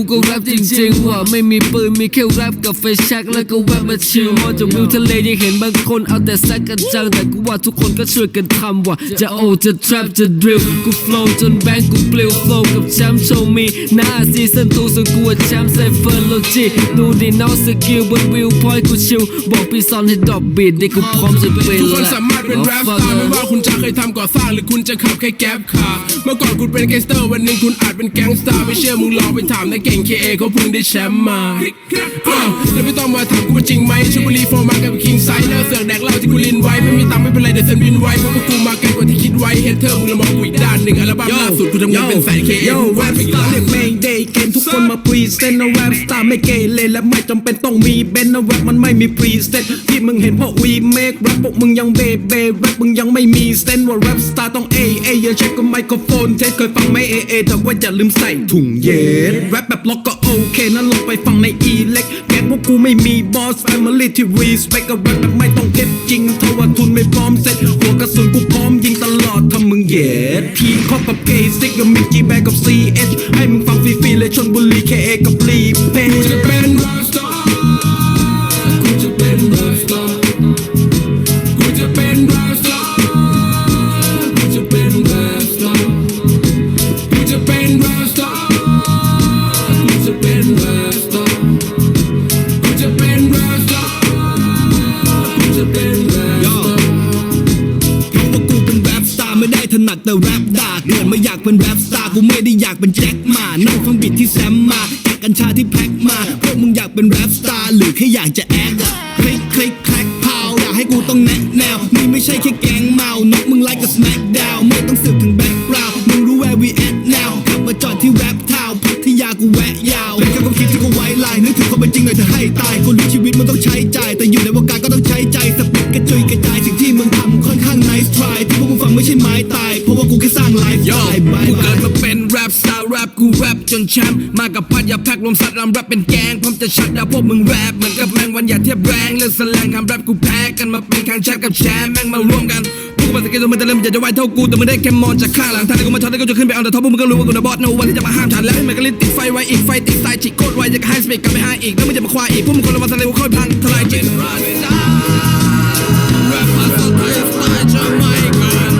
กูก็แรปจริงๆว่าไม่มีปืนมีแค่แรปกับไฟแช็กแล้วก็แวบมาชิลมองจากวิวทะเลยังเห็นบางคนเอาแต่แซกกันจังแต่กูว่าทุกคนก็ช่วยกันทำว่ะจะโอจะทรัปจะดริลกูโฟล์จนแบงค์กูปลิวโฟล์กับแชมป์โชว์มีหน้าซีซั่นตูส่วนกูว่าแชมป์ไซเฟอร์โลจีดูดิน้องสกิลบนวิวพอยต์กูชิลบอกพี่ซอนให้ดรอปบีดได้กูพร้อมจะเป็นทุกคนละสามารถเป็นแรปสตาร์ไม่ว่า คุณจะเคยทำก่อสร้างหรือคุณจะขับแค่แก๊บคาร์เมื่อก่อนคุณเป็นแก๊งสเตอร์วันหนึ่งคุณอาจเป็นแก๊งสตาร์ไม่เชื่อมึงลองไปถามในเก่งเคเอเขาเพิ่งได้แชมป์มาอ้าวแล้วไม่ต้องมาถามกูว่าจริงไหมชลบุรีโฟร์มากับคิงไซเนอร์เสือกแดกเหล้าที่กูลินไว้ไม่มีตังค์ไม่เป็นไรเดี๋ยวเซ็นวินไว้เพราะว่ากูมาไกลกว่าที่คิดไว้เฮเทอร์มึงละมองกูอีกด้านหนึ่งอัลบั้มล่าสุดกูทำงานเป็นแสนเคเอโย่กูแรแรปปอีสกตาล้าร์เรียกเมงเดย์เกณฑ์ทุกคนมาพรีเซนต์นะแรปสตาร์ไม่เกเรและไม่จำเป็นต้องมีเบนนะแรปมันไม่มีพรีเซนต์ที่มึงเห็นเพราะวีเมกแรปพวกมึงยังเบเบแรปมึงยังไม่มีเซนต์ว่าแรปสตาร์ต้องเอเออย่าใช้กับไมโครโฟนเทสเคยฟังไหมเอเอแต่ว่าอย่าลืมใส่ถุงเย็ดแรปแบบล็อกก็โอเคนั้นลองไปฟังในอีเล็กแกพวกกูไม่มีบอสแฟมิลี่ที่รีสเปคกับแรปแบบไม่ต้องเก็บจริงเท่าว่าทุนไม่พร้อมเซ็ตหัวกระสุนกูพร้อมยิงตลอดถ้ามึงเย็ดพีคอบกับเกย์ซิกกับมิกกี้แบงกับ CH ให้มึงฟังฟรีๆเลยชนบุรี KA กับาพวกมึงอยากเป็นแรปสตาร์หรือแค่อยากจะแอคอะคลิกคลิกแคลกพาวอยากให้กูต้องแนะแนวนี่ไม่ใช่แค่แกงเมานกมึงไล่กับสแน็คดาวไม่ต้องสืบถึงแบ็คกราวมึงรู้ where we at now ขับมาจอดที่แรปทาวพัทยากูแวะยาวเป็นแค่ความคิดที่กูไว้ลายนึกถึงความเป็นจริงหน่อยเธอให้ตายคนรู้ชีวิตมันต้องใช้จ่ายแต่อยู่ในวงการก็ต้องใช้ใจสปิดกระจุยกระจายสิ่งที่มึงทำค่อนข้าง nice try ที่พวกมึงฟังไม่ใช่ไม้ตายเพราะว่ากูแค่สร้างไลฟ์สไตล์กูเกิดมาเป็นแรปส แรปกูแรปจนแชมป์มากับพัดยาแพ็กรวมสัตว์รำแรปเป็นแกงพร้อมจะชัดดาวพวกมึงแรปเหมือนกับแมงวันอย่าเทียบแรงเรื่องแสลงคำแรปกูแพ้กันมาเป็นแข่งแชทกับแชมป์แม่งมาร่วมกันพวกกูมาสเก็ตตัวมันแต่เริ่มอยากจะไวเท่ากูแต่มึงได้แค่มองจากข้างหลังถ้าได้กูมาช็อตได้กูจะขึ้นไปเอาแต่ท็อปพวกมึงก็รู้ว่ากูนะบอสโนวันที่จะมาห้ามฉันแล้วมันก็ลิ้นติดไฟไว้อีกไฟติดสายฉีกโคตรไวจะกระไฮสเปกกลับไปหาอีกแล้วมึงจะมาควายอีกพวกมึงคนละวันทะเลกูค่อยพังทลายจิตแรปมาสไตล์สไตล์จะไม่เกิน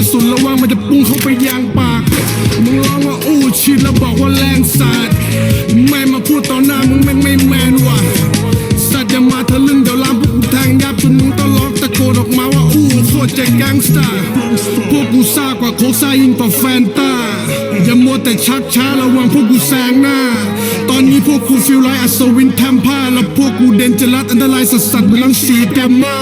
ระสุนระวังมันจะปุ้งเข้าไปยางปาก มึงร้องว่าอู้ชิดแล้วบอกว่าแรงสาดไม่มาพูดต่อหน้ามึงแม่งไม่แมนว่ะสัตว์อย่ามาทะลึ่งเดี๋ยวลามพวกกูแทงยับจนมึงต้องร้องตะโกนออกมาว่าอู้โคตรเจ๋งแก๊งสตอร์พวกกูซ่ากว่าโคกซ่ายิ่งกว่าแฟนตาอย่ามัวแต่ชักช้าระวังพวกกูแซงหน้า ตอนนี้พวกกูฟิลไลอัศวินแทมพาแล้วพวกกูเดนจรัสอันตรายสัสสัสเหมือนลังสีแกมมา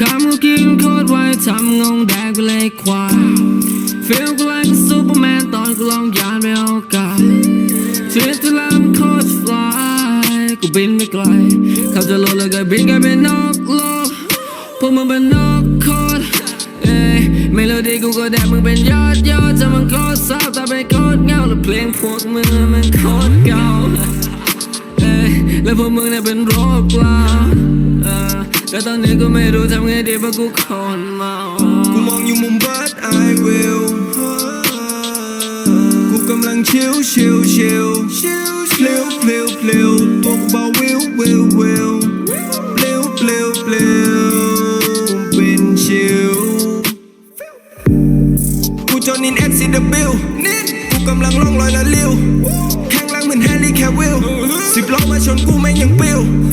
คำกินโคตรไวทำงงแดกไปเลยควายฟีลกูไลค์ซูเปอร์แมนตอนกูลองยานไปอากาศชีวิตที่ล้วมันโคตรฟลายกูบินไม่ไกลขับจะโลดแล้วก็บินกลายเป็นนกโลกพวกมึงเป็นนกโคตรเอ้ยเมโลดี้กูก็แดกมึงเป็นยอดยอดจะมันโคตรเศร้าแต่เป็นโคตรเหงาแล้วเพลงพวกมึงมันโคตรเก่าเอ้ยแล้วพวกมึงเนี่ยเป็นโรคเปล่า เออแต่ตอนนี้กูไม่รู้ทำไงดีเพราะกูคนเมากูมองอยู่มุมเบิร์ดไอวิวกูกำลังชิลชิลชิลเพลิวเพลิว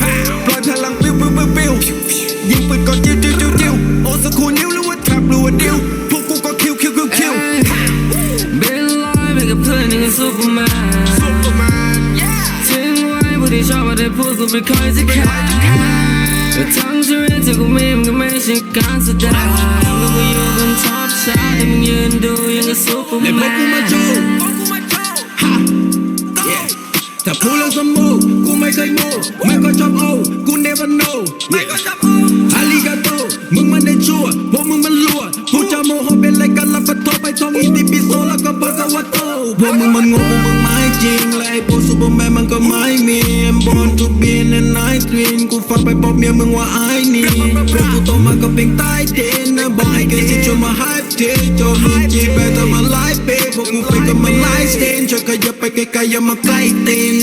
เพ ได้พูดกูไม่ค่อยจะแคร์แต่ทั้งชีวิตที่กูมีมันก็ไม่ใช่การแสดงแล้วกูอยู่บนท็อปชาร์ตมึงยืนดูยังกับซูเปอร์แมและพวกูมานโชว์ฮะ Yeah ถ้าพูดเรื่องสมูกูไม่เคยโม้ไม่ก็ชอบโอ้กู never know ไม่ก็ชอบโอ้อาริกาโตมึงมันได้ชั่วพวกมึงมันลัว พูดจาโมโหเป็นไรกันละปะโทไปท่องอิติปิโสแล้วก็บักวะโตพวกมึงมันโง่พวกมึงไม่จริงเลยพวกซูเปอร์แมนมันก็ไม่มี I'm born to be in a night dream กูฟังไปบอกเมียมึงว่าไอ้นี่พวกกูโตมาก็เป็นใต้ดินนะบอกให้แกสิชวนมา hype เทจอมึงจีบแต่มาไลฟ์เปพวกกูเป็นก็มาไลฟ์สเตนช่วยขยับไปไกลๆอย่ามาใกล้ตีน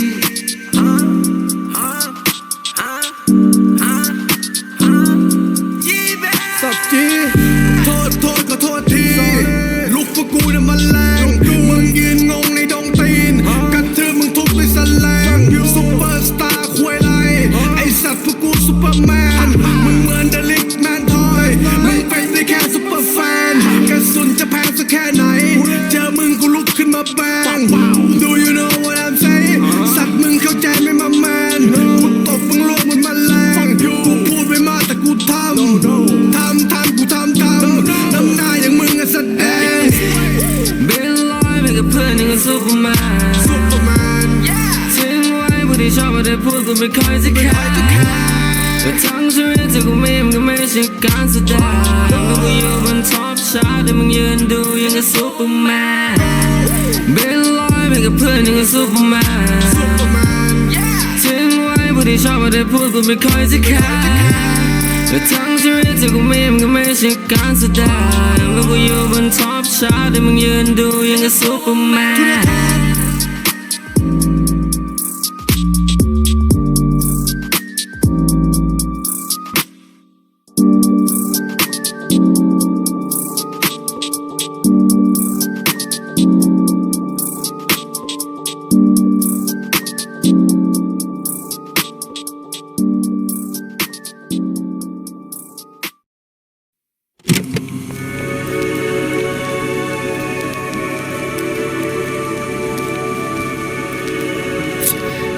ไม่ค่อยจะแคร์แต่ทั้งชีวิตที่กูมีมันก็ไม่ใช่การแสดงแล้วกูอยู่บนท็อปชาร์ตที่มึงยืนดูยังกับซูเปอร์แมนบินลอยไปกับเพื่อนยังกับซูเปอร์แมนทิ้งไว้พวกที่ชอบมาได้พูดกูไม่ค่อยจะแคร์แต่ทั้งชีวิตที่กูมีมันก็ไม่ใช่การแสดงแล้วกูอยู่บนท็อปชาร์ตที่มึงยืนดูยังกับซูเปอร์แมน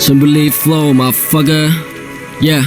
ฉัน believe flow motherfucker yeah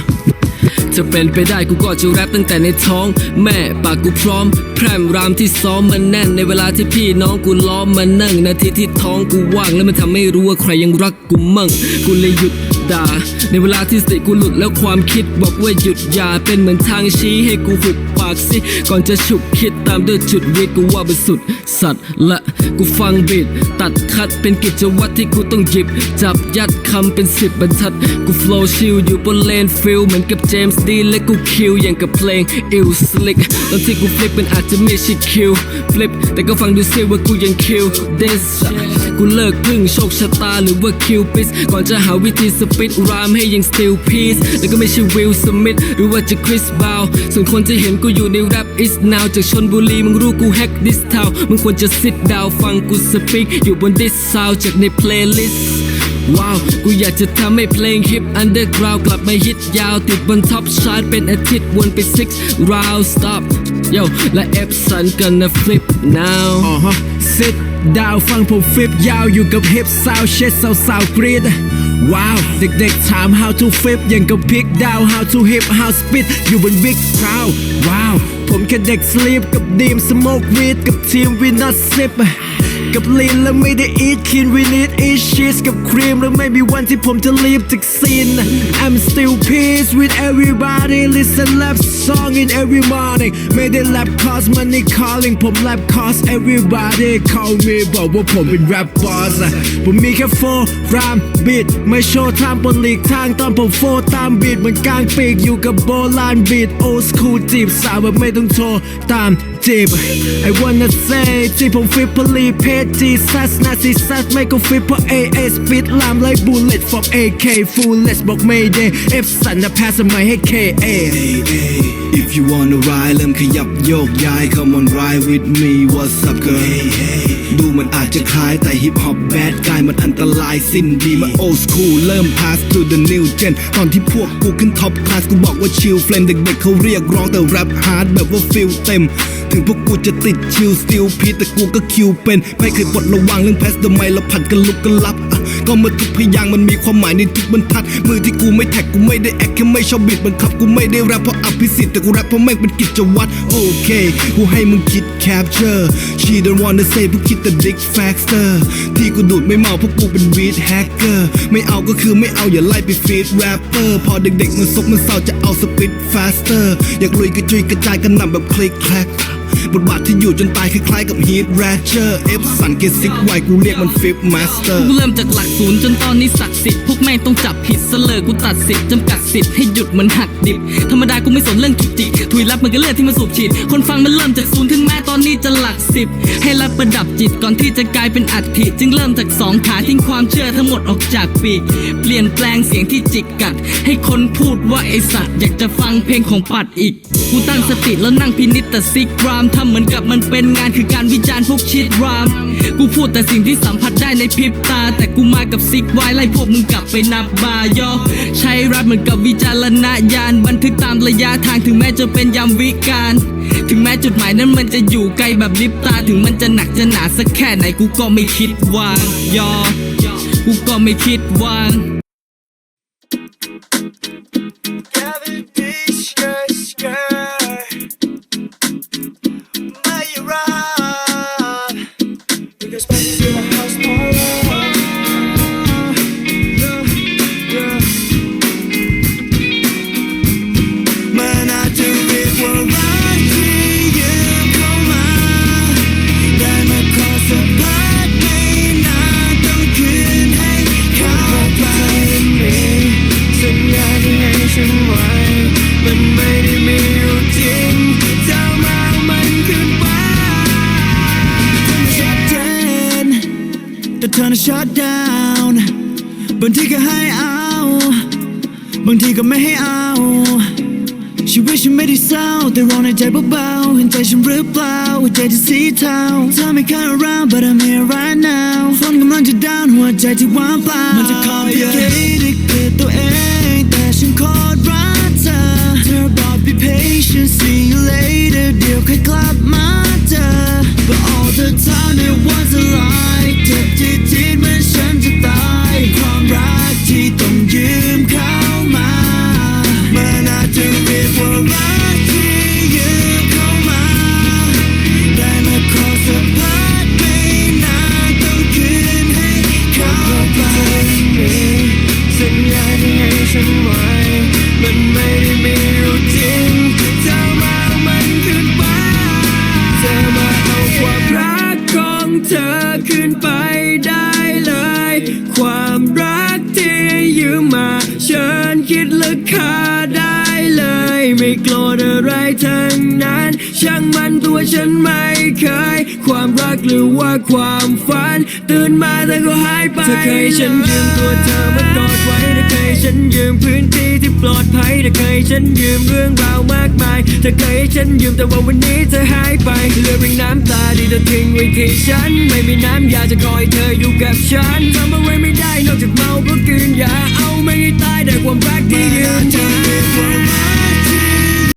จะเป็นไปได้กูก็จะแรปตั้งแต่ในท้อง แม่ปากกูพร้อม แพร่มรามที่ซ้อมมันแน่น ในเวลาที่พี่น้องกูล้อมมันนั่ง นาทีที่ท้องกูว่าง แล้วมันทำให้รู้ว่าใครยังรักกูมั่ง กูเลยหยุดด่า ในเวลาที่สติกูหลุดแล้วความคิดบอกว่าหยุดอย่าเป็นเหมือนทางชี้ให้กูหุบ ปากสิ ก่อนจะฉุกคิดตามด้วยจุดวิทย์กูว่าเป็นสุด สัตว์ละกูฟังบีดตัดคัดเป็นกิจวัตรที่กูต้องหยิบ จับยัดคำเป็นสิบบรรทัด กูโฟล์ชิลอยู่บนเลนฟิลเหมือนกับเจมส์ดีและกูคิวอย่างกับเพลงอิลสลิกตอนที่กูฟลิปมันอาจจะไม่ใช่คิวฟลิปแต่ก็ฟังดูซิว่ากูยังคิวเดสกูเลิกพึ่งโชคชะตาหรือว่าคิวปิสก่อนจะหาวิธีสปิดรามให้ยังสติลพีซแล้วก็ไม่ใช่วิลสมิธหรือว่าจะคริสบาวส่วนคนที่เห็นกูอยู่ในแรป is now จากชนบุรีมึงรู้กูแฮกดิสทาวมึงควรจะ sit down ฟังกูสปีกอยู่บนดิสซาวจากใน playlist ว้าว กูอยากจะทำให้เพลงฮิป underground กลับมาฮิตยาวติดบนท็อปชาร์ตเป็นอาทิตย์วนไป six round stop yo และเอฟสันกันนะ flip now อ๋อฮะ sit down ฟังผมฟลิปยาวอยู่กับฮิปซาวเช็ดสาวสาวกรีด ว้าว เด็กๆถาม how to flip ยังกับพิกดาว how to hip how spit อยู่บน big crowd ว้าว ผมแค่เด็กสลีปกับดีมสโมกวีดกับทีมวินัสซิป กับลีนแล้วไม่ได้อีทคินวีนิดอีชีสกับครีมแล้วไม่มีวันที่ผมจะลีบจากซีน I'm still peace with everybody listen rap song in every morning ไม่ได้ rap cause money calling ผม rap cause everybody call me บอกว่าผมเป็น rap boss อะผมมีแค่โฟรามบีดไม่โชว์ทางบนหลีกทางตอนผมโฟตามบีดเหมือนกลางปีกอยู่กับโบราณบีด old school จีบสาวแบบไม่ต้องโทรตาม จีบ I wanna say ที่ผมฟิปพลีเพจจีซัสนาซีซัสไม่ก็ฟิปเพราะ AA speed ลามไล่ bullet from AK foolish บอกไม่ได้ F สันนะแพ้สมัยให้ KA If you wanna ride เริ่มขยับโยกย้าย Come on ride with me What's up girl ดูมันอาจจะคล้ายแต่ฮิปฮอปแบดกายมันอันตรายสิ้นดีมา old school เริ่ม pass to the new gen ตอนที่พวกกูขึ้นท็อปคลาสกูบอกว่าชิลเฟลมเด็กๆเขาเรียกร้องแต่แรปฮาร์ดแบบว่าฟิลเต็มถึงพวกกูจะติดชิล still พีแต่กูก็คิวเป็น ไม่เคยปลดระวังเรื่องแพสเดอร์ไมแล้วผัดกันลุกกันลับก็มื่อทุกพยางมันมีความหมายในทุกบรรทัด มือที่กูไม่แท็กกูไม่ได้แอคแค่ไม่ชอบบิดบังคับกูไม่ได้แรปเพราะอภิสิทธิ์แต่กูแรปเพราะแม่งเป็นกิจวัตรโอเค กูให้มึงคิด capture she don't wanna say พวกคิดแต่ dick factor ที่กูดูดไม่เมาเพราะกูเป็น beat hacker ไม่เอาก็คือไม่เอาอย่าไล่ไปฟีด rapper พอเด็กๆมันซกมันเศร้าจะเอา speed faster อยากลุยกระจุยกระจายกันนำแบบคลิกแคลก บทบาทที่อยู่จนตายคล้ายๆกับ Heat Ratcher F สันเกซิกไวกูเรียกมัน Fifth Master กูเริ่มจากหลักศูนย์จนตอนนี้ศักดิ์สิทธิ์พวกแม่งต้องจับผิดซะเลยกูตัดสิทธิ์จำกัดสิทธิ์ให้หยุดเหมือนหักดิบ ธรรมดากูไม่สนเรื่องจุกจิกถุยรับมันก็เลือดที่มาสูบฉีด คนฟังมันเริ่มจากศูนย์ถึงแม้ตอนนี้จะหลักสิบให้รับประดับจิตก่อนที่จะกลายเป็นอัฐิจึงเริ่มจากสองขาทิ้งความเชื่อทั้งหมดออกจากปีกเปลี่ยนแปลงเสียงที่จิกกัด ให้คนพูดว่าไอสัตว์อยากจะฟังเพลงของปัดอีกกูตั้งสติแล้วนั่งพินิจแต่ซิกรามทำเหมือนกับมันเป็นงานคือการวิจารณ์พวกชิดราม กูพูดแต่สิ่งที่สัมผัสได้ในพริบตา แต่กูมากับซิกไว้ไล่พวกมึงกลับไปนับบายอใช้แรปเหมือนกับวิจารณญาณบันทึกตามระยะทางถึงแม้จะเป็นยามวิการถึงแม้จุดหมายนั้นมันจะอยู่ไกลแบบลิบตาถึงมันจะหนักจะหนาสักแค่ไหนกูก็ไม่คิดวางยอกูก็ไม่คิดวางมัน shut down บางทีก็ให้เอา บางทีก็ไม่ให้เอา ชีวิตฉันไม่ได้เศร้า แต่ร้องในใจเบาๆเห็นใจฉันหรือเปล่าหัวใจที่สีเทาเธอไม่เคย around but I'm here right now ฝนกำลังจะ down หัวใจที่ว่างเปล่ามันจะ complicated เกลียดตัวเองแต่ฉันโคตรรักเธอเธอบอก be patient see you later เดี๋ยวค่อยกลับมาเจอ but all the time it was a lie างมัวฉันไม่เคย ความรักหรือว่าความฝัน ตื่นมาแต่ก็หายไปเธอเคยฉันยืมตัวเธอมากอดไว้เธอเคยฉันยืมพื้นที่ที่ปลอดภัยเธอเคยฉันยืมเรื่องราวมากมายเธอเคยฉันยืมแต่ว่าวันนี้เธอหายไปเหลือเพียงน้ำตาที่เธอทิ้งไว้ที่ฉัน ไม่มีน้ำยาจะคอยเธออยู่กับฉันทำอะไรไม่ได้นอกจากเมาก็กินยาเอาไม่ให้ตายแต่ความรักที่ยืนยาว